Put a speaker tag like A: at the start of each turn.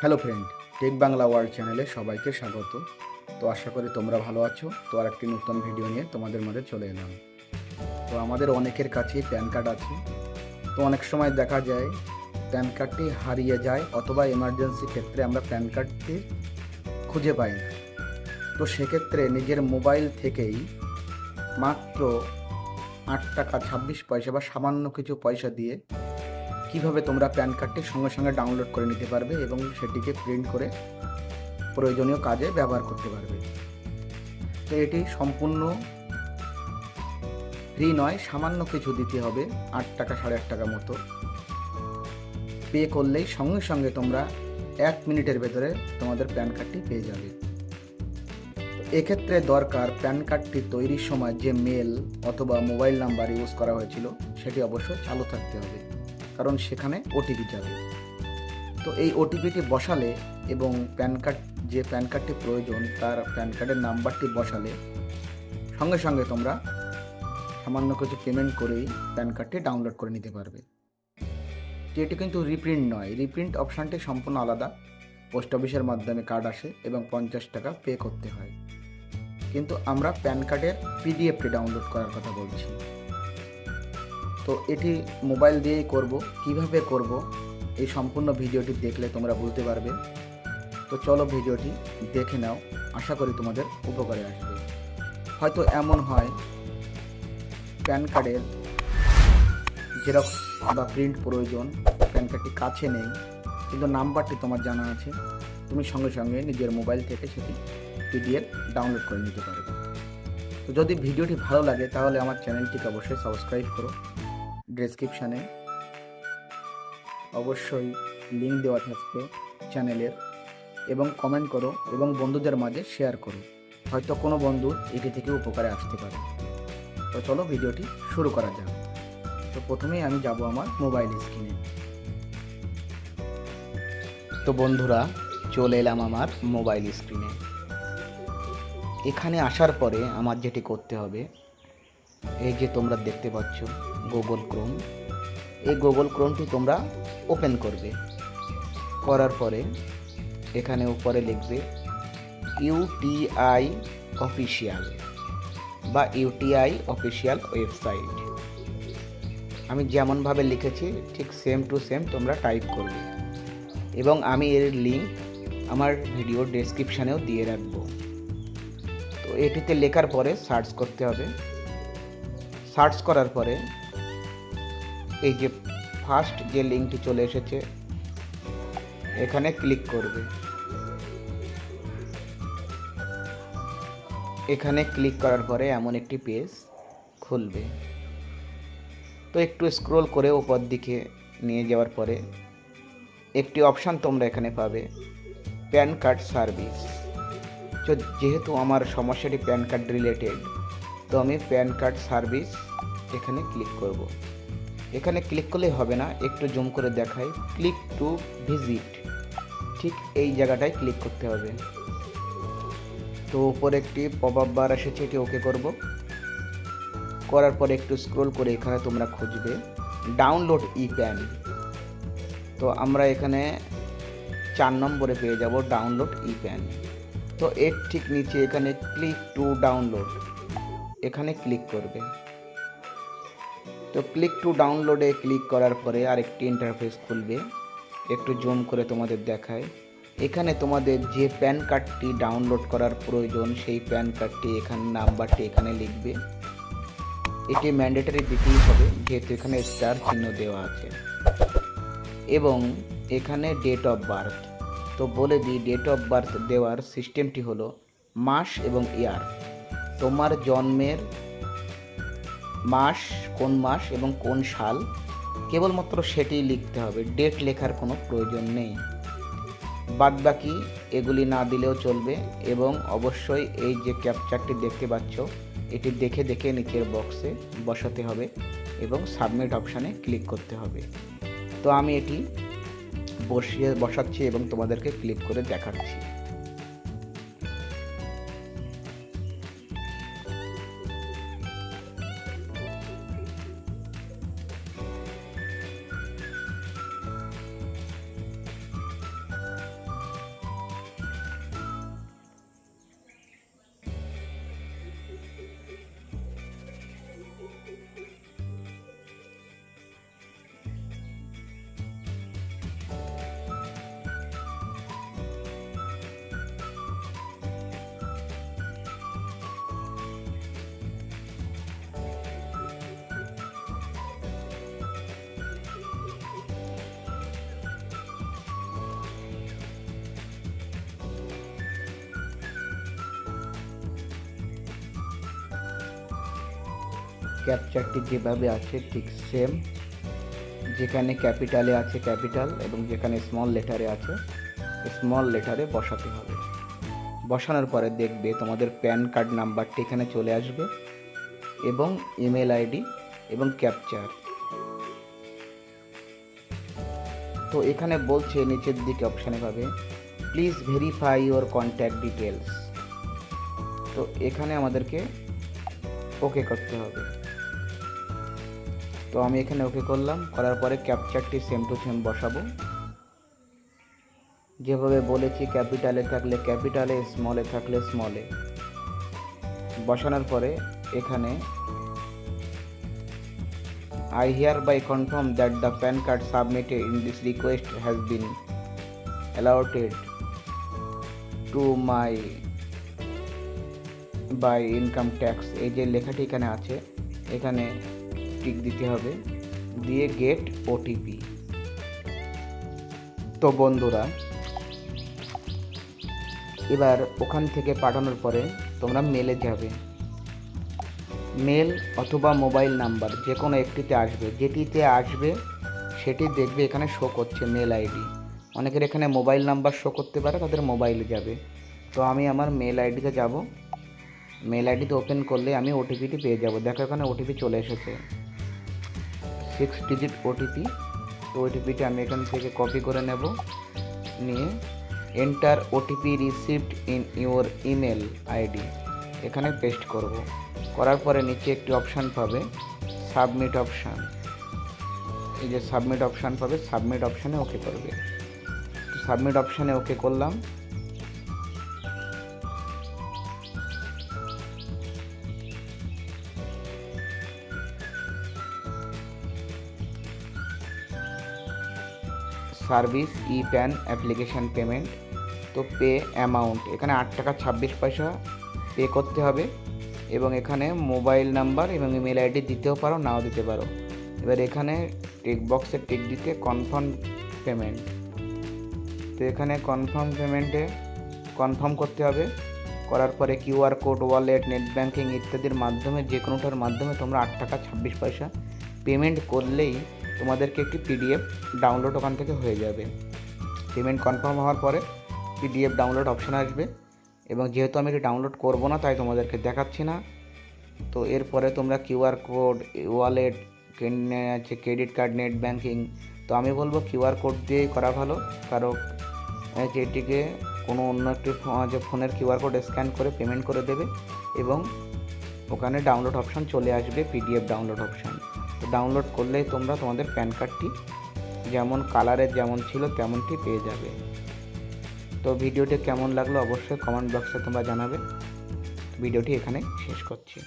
A: Hello friend tech Bangla world চ্যানেলে সবাইকে স্বাগত। তো আশা করি তোমরা ভালো আছো। তো আর একটি নতুন ভিডিও নিয়ে তোমাদের মাঝে চলে এলাম। তো আমাদের অনেকের কাছেই প্যান কার্ড আছে। তো অনেক সময় দেখা যায় প্যান কার্ডটি হারিয়ে যায় অথবা এমার্জেন্সি ক্ষেত্রে আমরা প্যান কার্ডটি খুঁজে পাই না। তো সেক্ষেত্রে নিজের মোবাইল থেকেই মাত্র আট টাকা ছাব্বিশ পয়সা বা সামান্য কিছু পয়সা দিয়ে কীভাবে তোমরা প্যান কার্ডটি সঙ্গে সঙ্গে ডাউনলোড করে নিতে পারবে এবং সেটিকে প্রিন্ট করে প্রয়োজনীয় কাজে ব্যবহার করতে পারবে। তো এটি সম্পূর্ণ ফ্রি নয়, সামান্য কিছু দিতে হবে, আট টাকা, সাড়ে আট টাকা মতো। পে করলেই সঙ্গে সঙ্গে তোমরা এক মিনিটের ভেতরে তোমাদের প্যান কার্ডটি পেয়ে যাবে। এক্ষেত্রে দরকার প্যান কার্ডটি তৈরির সময় যে মেল অথবা মোবাইল নাম্বার ইউজ করা হয়েছিল, সেটি অবশ্যই চালু থাকতে হবে। কারণ সেখানে ওটিপি যাবে। তো এই ওটিপিটি বসালে এবং প্যান কার্ড, যে প্যান কার্ডটি প্রয়োজন, তার প্যান কার্ডের নাম্বারটি বসালে সঙ্গে সঙ্গে তোমরা সামান্য কিছু পেমেন্ট করেই প্যান কার্ডটি ডাউনলোড করে নিতে পারবে। এটি কিন্তু রিপ্রিন্ট নয়। রিপ্রিন্ট অপশানটি সম্পূর্ণ আলাদা। পোস্ট অফিসের মাধ্যমে কার্ড আসে এবং পঞ্চাশ টাকা পে করতে হয়। কিন্তু আমরা প্যান কার্ডের পিডিএফটি ডাউনলোড করার কথা বলছি। তো এটি মোবাইল দিয়েই করব, কীভাবে করব, এই সম্পূর্ণ ভিডিওটি দেখলে তোমরা বুঝতে পারবে। তো চলো ভিডিওটি দেখে নাও, আশা করি তোমাদের উপকারে আসবে। হয়তো এমন হয়, প্যান কার্ডের জেরক্স বা প্রিন্ট প্রয়োজন, প্যান কার্ডটি কাছে নেই, কিন্তু নাম্বারটি তোমার জানা আছে, তুমি সঙ্গে সঙ্গে নিজের মোবাইল থেকে সেটি পিডিএফ ডাউনলোড করে নিতে পারবে। তো যদি ভিডিওটি ভালো লাগে, তাহলে আমার চ্যানেলটিকে অবশ্যই সাবস্ক্রাইব করো। ডেসক্রিপশানে অবশ্যই লিঙ্ক দেওয়া থাকবে চ্যানেলের এবং কমেন্ট করো এবং বন্ধুদের মাঝে শেয়ার করো। হয়তো কোনো বন্ধু এটি থেকে উপকারে আসতে পারে। তো চলো ভিডিওটি শুরু করা যাক। তো প্রথমেই আমি যাব আমার মোবাইল স্ক্রিনে তো বন্ধুরা, চলে এলাম আমার মোবাইল স্ক্রিনে এখানে আসার পরে আমার যেটি করতে হবে এই যে তোমরা দেখতে পাচ্ছ গুগল ক্রোম এই গুগল ক্রোমটি তোমরা ওপেন করবে। করার পরে এখানে উপরে লিখবে ইউটিআই অফিসিয়াল বা ইউটিআই অফিসিয়াল ওয়েবসাইট আমি যেমনভাবে লিখেছি, ঠিক সেম টু সেম তোমরা টাইপ করবে। এবং আমি এর লিঙ্ক আমার ভিডিও ডেসক্রিপশানেও দিয়ে রাখব। তো এটিতে লেখার পরে সার্চ করতে হবে। সার্চ করার পরে এই যে ফার্স্ট যে লিঙ্কটি চলে এসেছে, এখানে ক্লিক করবে। এখানে ক্লিক করার পরে এমন একটি পেজ খুলবে। তো একটু স্ক্রোল করে ওপর দিকে নিয়ে যাওয়ার পরে একটি অপশান তোমরা এখানে পাবে, প্যান কার্ড সার্ভিস। তো যেহেতু আমার সমস্যাটি প্যান কার্ড রিলেটেড তো আমি প্যান কার্ড সার্ভিস এখানে ক্লিক করব। এখানে ক্লিক করলেই হবে না, একটু জুম করে দেখাই। Click to visit. ঠিক এই জায়গাটায় ক্লিক করতে হবে। তো উপরে একটি পপ আপ বার এসেছে, এটি ওকে করব। করার পরে একটু স্ক্রোল করে এখানে তোমরা খুঁজবে। ডাউনলোড ই প্যান তো আমরা এখানে চার নম্বরে পেয়ে যাব ডাউনলোড ই প্যান তো এর ঠিক নিচে এখানে ক্লিক টু ডাউনলোড এখানে ক্লিক করবে। তো ক্লিক টু ডাউনলোডে ক্লিক করার পরে আরেকটি ইন্টারফেস খুলবে। একটু জুম করে তোমাদের দেখায়। এখানে তোমাদের যে প্যান কার্ডটি ডাউনলোড করার প্রয়োজন, সেই প্যান কার্ডটি এখানে নাম্বারটি এখানে লিখবে। এটি ম্যান্ডেটারি দিতেই হবে, যেহেতু এখানে স্টার চিহ্ন দেওয়া আছে। এবং এখানে ডেট অফ বার্থ তো বলে দিই ডেট অফ বার্থ দেওয়ার সিস্টেমটি হলো মাস এবং ইয়ার তোমার জন্মের মাস কোন মাস এবং কোন সাল? কেবলমাত্র সেটি লিখতে হবে। ডেট লেখার কোনো প্রয়োজন নেই। বাদবাকি এগুলি না দিলেও চলবে এবং অবশ্যই এই যে ক্যাপচারটি দেখতে পাচ্ছ, এটি দেখে দেখে নিচের বক্সে বসাতে হবে এবং সাবমিট অপশানে ক্লিক করতে হবে। তো আমি এটি বসিয়ে, বসাচ্ছি এবং তোমাদেরকে ক্লিক করে দেখাচ্ছি। ক্যাপচারটি যেভাবে আছে, ঠিক সেম যেখানে ক্যাপিটালে আছে ক্যাপিটাল এবং যেখানে স্মল লেটারে আছে স্মল লেটারে বসাতে হবে। বসানোর পরে দেখবে তোমাদের প্যান কার্ড নাম্বারটি এখানে চলে আসবে এবং ইমেল আইডি এবং ক্যাপচার তো এখানে বলছে নিচের দিকে অপশানে পাবে please verify your contact details তো এখানে আমাদেরকে ওকে করতে হবে। তো আমি এখানে ওকে করলাম। করার পরে ক্যাপচারটি সেম টু সেম বসাবো। যেভাবে বলেছি ক্যাপিটালে থাকলে ক্যাপিটালে স্মলে থাকলে স্মলে বসানোর পরে এখানে I I hereby confirm that the PAN card submitted in this request has been allotted to my by income tax. এই যে লেখাটি এখানে আছে, এখানে টিক দিতে হবে। দিয়ে গেট ওটিপি তো বন্ধুরা, এবার ওখান থেকে পাঠানোর পরে তোমরা মেলে যাবে। মেল অথবা মোবাইল নাম্বার যে কোনো একটিতে আসবে। যেটিতে আসবে, সেটি দেখবে এখানে শো করছে মেল আইডি অনেকের এখানে মোবাইল নাম্বার শো করতে পারে, তাদের মোবাইলে যাবে। তো আমি আমার মেল আইডিতে যাব। মেল আইডিতে ওপেন করলে আমি ওটিপিটি পেয়ে যাব। দেখো এখানে ওটিপি চলে এসেছে। সিক্স ডিজিট ওটিপি তো ওটিপিটি আমি এখান থেকে কপি করে নেব। নিয়ে enter OTP received in your email ID এখানে পেস্ট করব। করার পরে নিচে একটি অপশান পাবে সাবমিট অপশান এই যে সাবমিট অপশান পাবে সাবমিট অপশানে ওকে করবে। সাবমিট অপশানে ওকে করলাম। Service e PAN application payment, তো পে অ্যামাউন্ট। এখানে আট টাকা ছাব্বিশ পয়সা পে করতে হবে এবং এখানে মোবাইল নাম্বার এবং ইমেল আইডি দিতেও পারো, নাও দিতে পারো। এবার এখানে টিক বক্সে টিক দিতে কনফার্ম পেমেন্ট। তো এখানে কনফার্ম পেমেন্টে কনফার্ম করতে হবে। করার পরে QR code, wallet, net banking ইত্যাদির মাধ্যমে যে কোনোটার মাধ্যমে তোমরা আট টাকা ছাব্বিশ পয়সা পেমেন্ট করলেই তোমাদেরকে একটি পিডিএফ ডাউনলোড ওখান থেকে হয়ে যাবে। পেমেন্ট কনফার্ম হওয়ার পরে পিডিএফ ডাউনলোড অপশান আসবে এবং যেহেতু আমি এটি ডাউনলোড করব না, তাই তোমাদেরকে দেখাচ্ছি না। তো এরপরে তোমরা কিউআর কোড ওয়ালেট আছে ক্রেডিট কার্ড নেট ব্যাঙ্কিং তো আমি বলব কিউআর কোড দিয়েই করা ভালো। কারণ যেটিকে কোনো অন্য একটি যে ফোনের কিউআর কোড স্ক্যান করে পেমেন্ট করে দেবে এবং ওখানে ডাউনলোড অপশান চলে আসবে পিডিএফ ডাউনলোড অপশান ডাউনলোড করলেই তোমরা তোমাদের প্যান কার্ডটি যেমন কালারের যেমন ছিল তেমনটি পেয়ে যাবে। তো ভিডিওটি কেমন লাগল অবশ্যই কমেন্ট বক্সে তোমরা জানাবে। ভিডিওটি এখানে শেষ করছি।